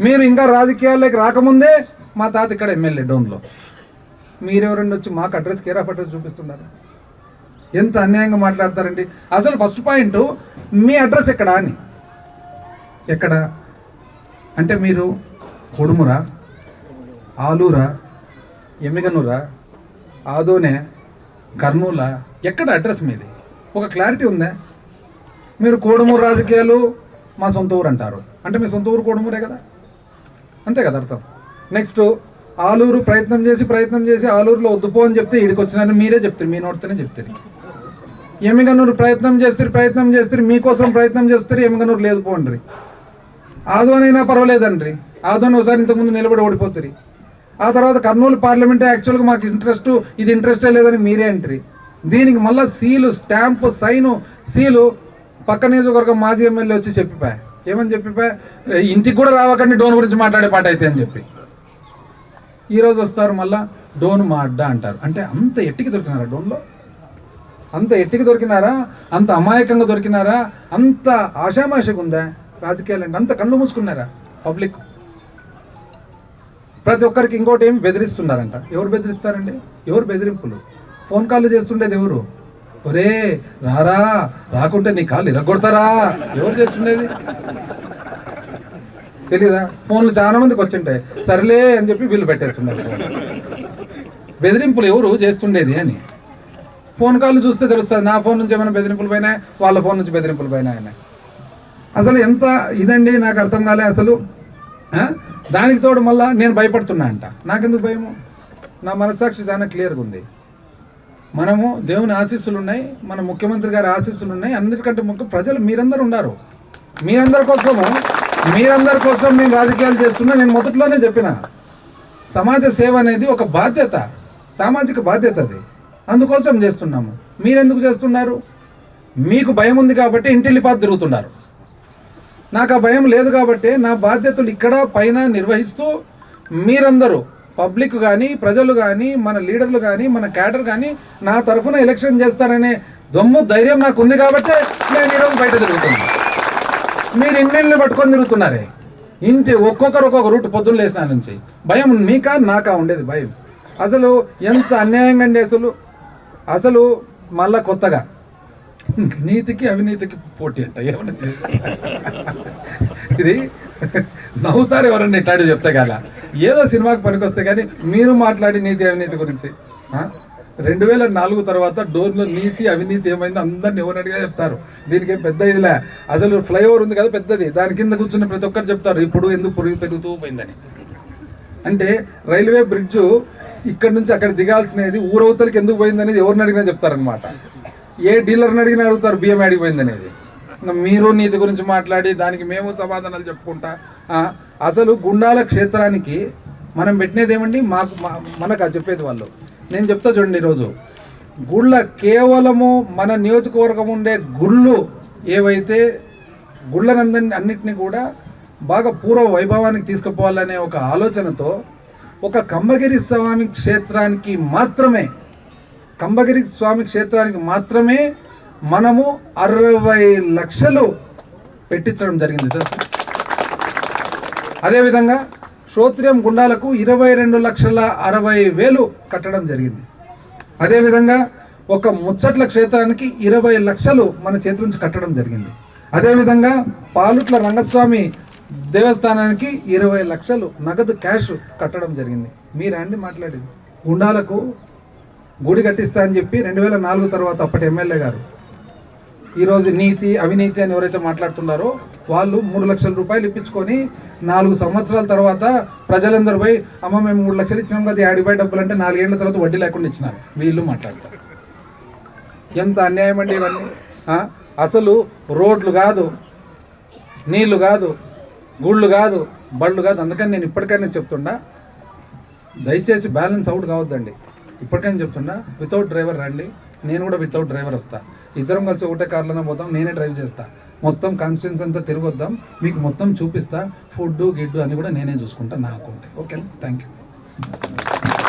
మీరు ఇంకా రాజకీయాల్లోకి రాకముందే మా తాత ఇక్కడ ఎమ్మెల్యే డౌన్లో. మీరెవరండి వచ్చి మాకు అడ్రస్ కేర్ ఆఫ్ అడ్రస్ చూపిస్తున్నారు? ఎంత అన్యాయంగా మాట్లాడతారండి? అసలు ఫస్ట్ పాయింట్ మీ అడ్రస్ ఎక్కడ అని. ఎక్కడ? అంటే మీరు కొడుమురా? ఆలూరా? ఎమ్మిగనూరా? ఆదోనే? కర్నూలా? ఎక్కడ అడ్రస్ మీది? ఒక క్లారిటీ ఉందా? మీరు కోడుమూరు రాజకీయాలు మా సొంత ఊరు అంటారు. అంటే మీ సొంత ఊరు కోడుమూరే కదా? అంతే కదా అర్థం. నెక్స్ట్ ఆలూరు ప్రయత్నం చేసి ప్రయత్నం చేసి ఆలూరులో వద్దుపో అని చెప్తే ఇడికి వచ్చినారని మీరే చెప్తారు మీ నోటితోనే చెప్తారు ఎమ్మిగనూరు ప్రయత్నం చేస్తారు ప్రయత్నం చేస్తారు మీకోసం ప్రయత్నం చేస్తారు ఎమ్మిగనూరు లేదు పోండ్రి. ఆదోనైనా పర్వాలేదండి ఆదోని ఒకసారి ఇంతకుముందు నిలబడి ఓడిపోతుంది ఆ తర్వాత కర్నూలు పార్లమెంట్ యాక్చువల్గా మాకు ఇంట్రెస్ట్ ఇది ఇంట్రెస్టే లేదని మీరే అంటారు. దీనికి మళ్ళీ సీలు స్టాంపు సైను సీలు పక్క నియోజకవర్గం మాజీ ఎమ్మెల్యే వచ్చి చెప్పిపోయా. ఏమని చెప్పి ఇంటికి కూడా రావకండి డోన్ గురించి మాట్లాడే పాట అయితే అని చెప్పి. ఈరోజు వస్తారు మళ్ళా డోన్ మా అడ్డా అంటారు. అంటే అంత ఎట్టికి దొరికినారా డోన్లో? అంత ఎట్టికి దొరికినారా? అంత అమాయకంగా దొరికినారా? అంత ఆశామాషగా ఉందా? రాజకీయాలు అంటే అంత కళ్ళు మూసుకున్నారా పబ్లిక్? ప్రతి ఒక్కరికి ఇంకోటి ఏమి బెదిరిస్తున్నారంట? ఎవరు బెదిరిస్తారండి? ఎవరు బెదిరింపులు? ఫోన్ కాల్ చేస్తుండేది ఎవరు? ఒరే రారా రాకుంటే నీ కాళ్ళు ఇరగొడతారా? ఎవరు చేస్తుండేది తెలీదా? ఫోన్లు చాలా మందికి వచ్చింటాయి. సర్లే అని చెప్పి వీళ్ళు పెట్టేస్తున్నారు బెదిరింపులు ఎవరు చేస్తుండేది అని. ఫోన్ కాల్ చూస్తే తెలుస్తుంది నా ఫోన్ నుంచి ఏమైనా బెదిరింపులు పోయినా వాళ్ళ ఫోన్ నుంచి బెదిరింపులు పోయినా ఆయన అసలు ఎంత ఇదండి నాకు అర్థం కాలే అసలు. దానికి తోడు మళ్ళా నేను భయపడుతున్నా అంట. నాకెందుకు భయము? నా మనసాక్షి చాలా క్లియర్గా ఉంది. మనము దేవుని ఆశీస్సులు ఉన్నాయి మన ముఖ్యమంత్రి గారి ఆశీస్సులు ఉన్నాయి అందరికంటే ముఖ్య ప్రజలు మీరందరూ ఉన్నారు. మీరందరి కోసము మీరందరి కోసం నేను రాజకీయాలు చేస్తున్నా. నేను మొదట్లోనే చెప్పిన సమాజ సేవ అనేది ఒక బాధ్యత సామాజిక బాధ్యత అది. అందుకోసం చేస్తున్నాము. మీరెందుకు చేస్తున్నారు? మీకు భయం ఉంది కాబట్టి ఇంటిల్లిపాత తిరుగుతున్నారు. నాకు ఆ భయం లేదు కాబట్టి నా బాధ్యతలు ఇక్కడ పైన నిర్వహిస్తూ మీరందరూ పబ్లిక్ కానీ ప్రజలు కానీ మన లీడర్లు కానీ మన క్యాడర్ కానీ నా తరఫున ఎలక్షన్ చేస్తారనే దమ్ము ధైర్యం నాకు ఉంది కాబట్టి నేను ఈరోజు బయట తిరుగుతున్నాను మీరు ఇన్నిళ్ళు పట్టుకొని తిరుగుతున్నారే. ఇంటి ఒక్కొక్కరు ఒక్కొక్క రూట్ పొద్దున్న లేసిన నుంచి. భయం మీకా నాకా ఉండేది భయం. అసలు ఎంత అన్యాయంగా అండి అసలు? అసలు మళ్ళా కొత్తగా. నీతికి అవినీతికి పోటీ అంట ఏమన్నా ఇది నవ్వుతారు ఎవరన్నా ఇట్లాంటివి చెప్తే కదా. ఏదో సినిమాకి పనికొస్తే కానీ మీరు మాట్లాడి నీతి అవినీతి గురించి. రెండు వేల నాలుగు తర్వాత డోర్లో నీతి అవినీతి ఏమైందో అందరిని ఎవరడిగా చెప్తారు. దీనికి పెద్ద ఇదిలే. అసలు ఫ్లైఓవర్ ఉంది కదా పెద్దది. దాని కింద కూర్చున్న ప్రతి ఒక్కరు చెప్తారు ఇప్పుడు ఎందుకు పురుగు పెరుగుతూ పోయిందని. అంటే రైల్వే బ్రిడ్జ్ ఇక్కడ నుంచి అక్కడ దిగాల్సినది ఊరవతలకి ఎందుకు పోయిందనేది ఎవరిని అడిగినా చెప్తారనమాట ఏ డీలర్ని అడిగినా అడుగుతారు బియ్యం అడిగి మీరు నీతి గురించి మాట్లాడి దానికి మేము సమాధానాలు చెప్పుకుంటా. అసలు గుండాల క్షేత్రానికి మనం పెట్టినది ఏమండి? మాకు మనకు అది చెప్పేది వాళ్ళు. నేను చెప్తా చూడండి ఈరోజు. గుళ్ళ కేవలము మన నియోజకవర్గం ఉండే గుళ్ళు ఏవైతే గుళ్ళనందరినీ అన్నిటిని కూడా బాగా పూర్వ వైభవానికి తీసుకుపోవాలనే ఒక ఆలోచనతో ఒక కంబగిరి స్వామి క్షేత్రానికి మాత్రమే కంబగిరి స్వామి క్షేత్రానికి మాత్రమే మనము అరవై లక్షలు పెట్టించడం జరిగింది. అదేవిధంగా శ్రోత్రియం గుండాలకు ఇరవై రెండు లక్షల అరవై వేలు కట్టడం జరిగింది. అదేవిధంగా ఒక ముచ్చట్ల క్షేత్రానికి ఇరవై లక్షలు మన చేతి నుంచి కట్టడం జరిగింది. అదేవిధంగా పాలుట్ల రంగస్వామి దేవస్థానానికి ఇరవై లక్షలు నగదు క్యాష్ కట్టడం జరిగింది. మీరా అండి మాట్లాడేది గుండాలకు గుడి కట్టిస్తా అని చెప్పి రెండు వేల నాలుగు తర్వాత అప్పటి ఎమ్మెల్యే గారు ఈరోజు నీతి అవినీతి అని ఎవరైతే మాట్లాడుతున్నారో వాళ్ళు మూడు లక్షల రూపాయలు ఇప్పించుకొని నాలుగు సంవత్సరాల తర్వాత ప్రజలందరూ పోయి అమ్మ మేము మూడు లక్షలు ఇచ్చినాం కదా యాడిపై డబ్బులు అంటే నాలుగేళ్ళ తర్వాత వడ్డీ లేకుండా ఇచ్చినారు. వీళ్ళు మాట్లాడతారు. ఎంత అన్యాయం అండి ఇవన్నీ? అసలు రోడ్లు కాదు నీళ్ళు కాదు గుళ్ళు కాదు బళ్ళు కాదు. అందుకని నేను ఇప్పటికైనా చెప్తుండా దయచేసి బ్యాలెన్స్ అవుట్ కావద్దండి. ఇప్పటికైనా చెప్తున్నా వితౌట్ డ్రైవర్ రండి. నేను కూడా వితౌట్ డ్రైవర్ వస్తా. ఇద్దరం కలిసి ఒకటే కార్లోనే పోతాం నేనే డ్రైవ్ చేస్తా. మొత్తం కాన్స్టిట్యూన్స్ అంతా తిరగొద్దాం మీకు మొత్తం చూపిస్తా ఫుడ్ గిడ్డు అని కూడా నేనే చూసుకుంటా నా అకౌంట్ ఓకేనా థ్యాంక్ యూ